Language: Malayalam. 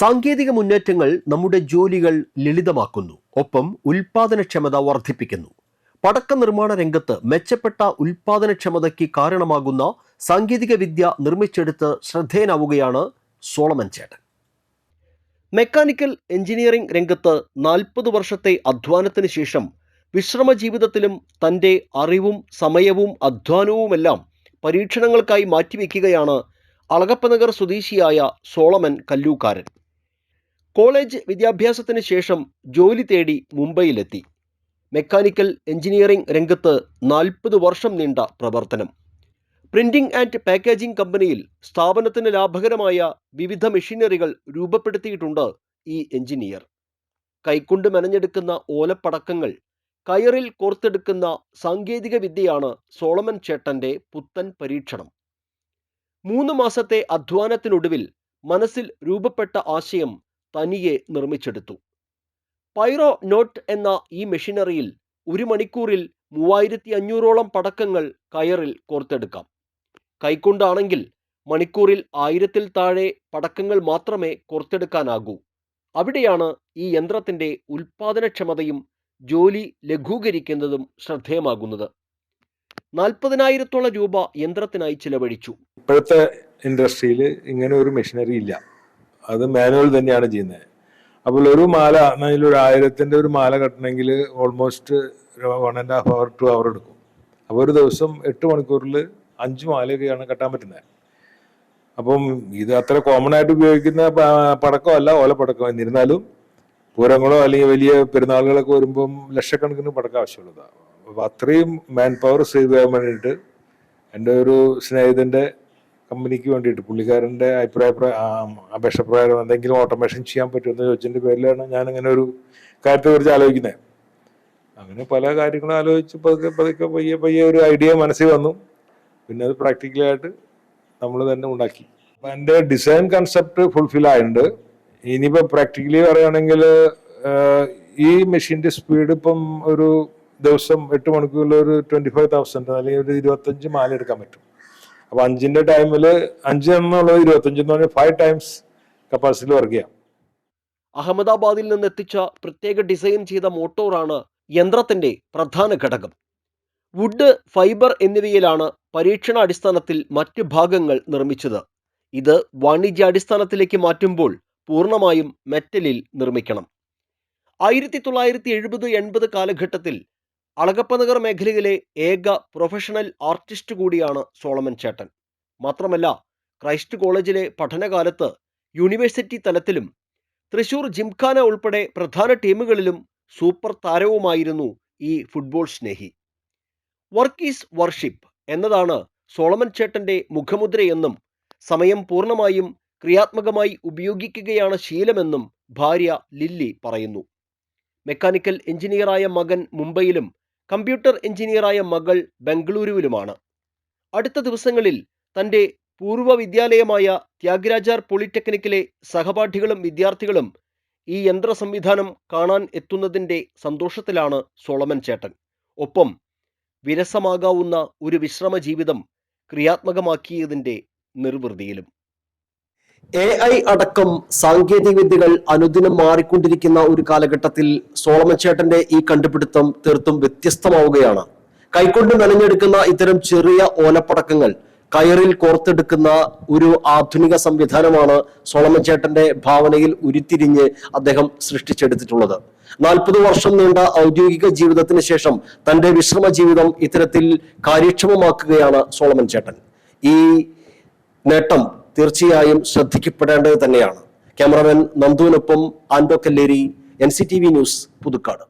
സാങ്കേതിക മുന്നേറ്റങ്ങൾ നമ്മുടെ ജോലികൾ ലളിതമാക്കുന്നു. ഒപ്പം ഉൽപാദനക്ഷമത വർദ്ധിപ്പിക്കുന്നു. പടക്ക നിർമ്മാണ രംഗത്ത് മെച്ചപ്പെട്ട ഉൽപാദനക്ഷമതയ്ക്ക് കാരണമാകുന്ന സാങ്കേതിക വിദ്യ നിർമ്മിച്ചെടുത്ത് ശ്രദ്ധേയനാവുകയാണ് സോളമൻ ചേട്ടൻ. മെക്കാനിക്കൽ എഞ്ചിനീയറിംഗ് രംഗത്ത് നാൽപ്പത് വർഷത്തെ അധ്വാനത്തിന് ശേഷം വിശ്രമ ജീവിതത്തിലും തന്റെ അറിവും സമയവും അധ്വാനവുമെല്ലാം പരീക്ഷണങ്ങൾക്കായി മാറ്റിവെക്കുകയാണ് അളകപ്പനഗർ സ്വദേശിയായ സോളമൻ കല്ലൂക്കാരൻ. കോളേജ് വിദ്യാഭ്യാസത്തിന് ശേഷം ജോലി തേടി മുംബൈയിലെത്തി. മെക്കാനിക്കൽ എഞ്ചിനീയറിംഗ് രംഗത്ത് നാൽപ്പത് വർഷം നീണ്ട പ്രവർത്തനം. പ്രിന്റിംഗ് ആൻഡ് പാക്കേജിംഗ് കമ്പനിയിൽ സ്ഥാപനത്തിന് ലാഭകരമായ വിവിധ മെഷീനറികൾ രൂപപ്പെടുത്തിയിട്ടുണ്ട് ഈ എഞ്ചിനീയർ കൈക്കൊണ്ട് മെനഞ്ഞെടുക്കുന്ന ഓലപ്പടക്കങ്ങൾ കയറിൽ കോർത്തെടുക്കുന്ന സാങ്കേതിക വിദ്യയാണ് സോളമൻ ചേട്ടന്റെ പുത്തൻ പരീക്ഷണം. മൂന്ന് മാസത്തെ അധ്വാനത്തിനൊടുവിൽ മനസ്സിൽ രൂപപ്പെട്ട ആശയം തനിയെ നിർമ്മിച്ചെടുത്തു. പൈറോ നോട്ട് എന്ന ഈ മെഷീനറിയിൽ ഒരു മണിക്കൂറിൽ മൂവായിരത്തി അഞ്ഞൂറോളം പടക്കങ്ങൾ കയറിൽ കോർത്തെടുക്കാം. കൈക്കൊണ്ടാണെങ്കിൽ മണിക്കൂറിൽ ആയിരത്തിൽ താഴെ പടക്കങ്ങൾ മാത്രമേ കോർത്തെടുക്കാനാകൂ. അവിടെയാണ് ഈ യന്ത്രത്തിന്റെ ഉൽപാദനക്ഷമതയും ജോലി ലഘൂകരിക്കുന്നതും ശ്രദ്ധേയമാകുന്നത്. നാൽപ്പതിനായിരത്തോളം രൂപ യന്ത്രത്തിനായി ചിലവഴിച്ചു. ഇപ്പോഴത്തെ ഇൻഡസ്ട്രിയിൽ ഇങ്ങനെ ഒരു മെഷീനറി ഇല്ല. അത് മാനുവൽ തന്നെയാണ് ചെയ്യുന്നത്. അപ്പോൾ ഒരു മാല അതിൽ ഒരു ആയിരത്തിന്റെ ഒരു മാല കെട്ടണമെങ്കിൽ almost one and half hour two hour എടുക്കും. അപ്പോൾ ഒരു ദിവസം എട്ട് മണിക്കൂറിൽ അഞ്ച് മാലയൊക്കെയാണ് കെട്ടാൻ പറ്റുന്നത്. അപ്പം ഇത് അത്ര കോമൺ ആയിട്ട് ഉപയോഗിക്കുന്ന പടക്കമല്ല ഓലപ്പടക്കം. എന്നിരുന്നാലും പൂരങ്ങളോ അല്ലെങ്കിൽ വലിയ പെരുന്നാളുകളൊക്കെ വരുമ്പം ലക്ഷക്കണക്കിന് പടക്കം ആവശ്യമുള്ളതാണ്. അപ്പോൾ അത്രയും മാൻ പവർ സേവ് ചെയ്യാൻ വേണ്ടിയിട്ട് എന്റെ ഒരു സ്നേഹിതന്റെ കമ്പനിക്ക് വേണ്ടിയിട്ട് പുള്ളിക്കാരന്റെ അഭിപ്രായ അപേക്ഷ പ്രകാരം എന്തെങ്കിലും ഓട്ടോമേഷൻ ചെയ്യാൻ പറ്റുമെന്ന് ചോദിച്ചതിന്റെ പേരിലാണ് ഇങ്ങനെ ഒരു കാര്യത്തെക്കുറിച്ച് ആലോചിക്കുന്നത്. അങ്ങനെ പല കാര്യങ്ങളും ആലോചിച്ച് പതുക്കെ പതുക്കെ പയ്യെ പയ്യെ ഒരു ഐഡിയ മനസ്സിൽ വന്നു. പിന്നെ അത് പ്രാക്ടിക്കലായിട്ട് നമ്മൾ തന്നെ ഉണ്ടാക്കി. അപ്പം എന്റെ ഡിസൈൻ കൺസെപ്റ്റ് ഫുൾഫിൽ ആയിട്ടുണ്ട്. ഇനിയിപ്പോൾ പ്രാക്ടിക്കലി പറയുകയാണെങ്കിൽ ഈ മെഷീന്റെ സ്പീഡ് ഇപ്പം ഒരു ദിവസം എട്ട് മണിക്കൂറിൽ ഒരു ട്വന്റി ഫൈവ് തൗസൻഡ് അല്ലെങ്കിൽ ഒരു ഇരുപത്തഞ്ച് മാല എടുക്കാൻ പറ്റും. അപ്പോൾ അഞ്ചിന്റെ ടൈമിൽ അഞ്ച് എന്നുള്ളത് ഇരുപത്തഞ്ച് എന്ന് പറഞ്ഞാൽ ഫൈവ് ടൈംസ് കപ്പാസിറ്റിയിൽ വർക്ക് ചെയ്യാം. അഹമ്മദാബാദിൽ നിന്ന് എത്തിച്ച പ്രത്യേക ഡിസൈൻ ചെയ്ത മോട്ടോറാണ് യന്ത്രത്തിന്റെ പ്രധാന ഘടകം. വുഡ് ഫൈബർ എന്നിവയിലാണ് പരീക്ഷണാടിസ്ഥാനത്തിൽ മറ്റ് ഭാഗങ്ങൾ നിർമ്മിച്ചത്. ഇത് വാണിജ്യാടിസ്ഥാനത്തിലേക്ക് മാറ്റുമ്പോൾ പൂർണമായും മെറ്റലിൽ നിർമ്മിക്കണം. ആയിരത്തി തൊള്ളായിരത്തി എഴുപത് എൺപത് കാലഘട്ടത്തിൽ അളകപ്പനഗർ മേഖലയിലെ ഏക പ്രൊഫഷണൽ ആർട്ടിസ്റ്റ് കൂടിയാണ് സോളമൻ ചേട്ടൻ. മാത്രമല്ല ക്രൈസ്റ്റ് കോളേജിലെ പഠനകാലത്ത് യൂണിവേഴ്സിറ്റി തലത്തിലും തൃശൂർ ജിംഖാന ഉൾപ്പെടെ പ്രധാന ടീമുകളിലും സൂപ്പർ താരവുമായിരുന്നു ഈ ഫുട്ബോൾ സ്നേഹി. വർക്ക് ഈസ് വർഷിപ്പ് എന്നതാണ് സോളമൻ ചേട്ടന്റെ മുഖമുദ്രയെന്നും സമയം പൂർണമായും ക്രിയാത്മകമായി ഉപയോഗിക്കുകയാണ് ശീലമെന്നും ഭാര്യ ലില്ലി പറയുന്നു. മെക്കാനിക്കൽ എഞ്ചിനീയറായ മകൻ മുംബൈയിലും കമ്പ്യൂട്ടർ എഞ്ചിനീയറായ മകൾ ബംഗളൂരുവിലുമാണ്. അടുത്ത ദിവസങ്ങളിൽ തന്റെ പൂർവ വിദ്യാലയമായ ത്യാഗരാജാർ പോളിടെക്നിക്കിലെ സഹപാഠികളും വിദ്യാർത്ഥികളും ഈ യന്ത്ര സംവിധാനം കാണാൻ എത്തുന്നതിന്റെ സന്തോഷത്തിലാണ് സോളമൻ ചേട്ടൻ. ഒപ്പം വിരസമാകാവുന്ന ഒരു വിശ്രമ ജീവിതം ക്രിയാത്മകമാക്കിയതിന്റെ നിർവൃതിയിലും. എ ഐ അടക്കം സാങ്കേതിക വിദ്യകൾ അനുദിനം മാറിക്കൊണ്ടിരിക്കുന്ന ഒരു കാലഘട്ടത്തിൽ സോളമച്ചേട്ടന്റെ ഈ കണ്ടുപിടുത്തം തീർത്തും വ്യത്യസ്തമാവുകയാണ്. കൈകൊണ്ട് നനഞ്ഞെടുക്കുന്ന ഇത്തരം ചെറിയ ഓലപ്പടക്കങ്ങൾ കയറിൽ കോർത്തെടുക്കുന്ന ഒരു ആധുനിക സംവിധാനമാണ് സോളമച്ചേട്ടന്റെ ഭാവനയിൽ ഉരുത്തിരിഞ്ഞ് അദ്ദേഹം സൃഷ്ടിച്ചെടുത്തിട്ടുള്ളത്. നാൽപ്പത് വർഷം നീണ്ട ഔദ്യോഗിക ജീവിതത്തിന് ശേഷം തന്റെ വിശ്രമ ജീവിതം ഇത്തരത്തിൽ കാര്യക്ഷമമാക്കുകയാണ് സോളമൻ ചേട്ടൻ ഈ നേട്ടം തീർച്ചയായും ശ്രദ്ധിക്കപ്പെടേണ്ടത് തന്നെയാണ്. ക്യാമറാമാൻ നന്ദുവിനൊപ്പം ആൻഡോ കല്ലേരി എൻ ന്യൂസ് പുതുക്കാട്.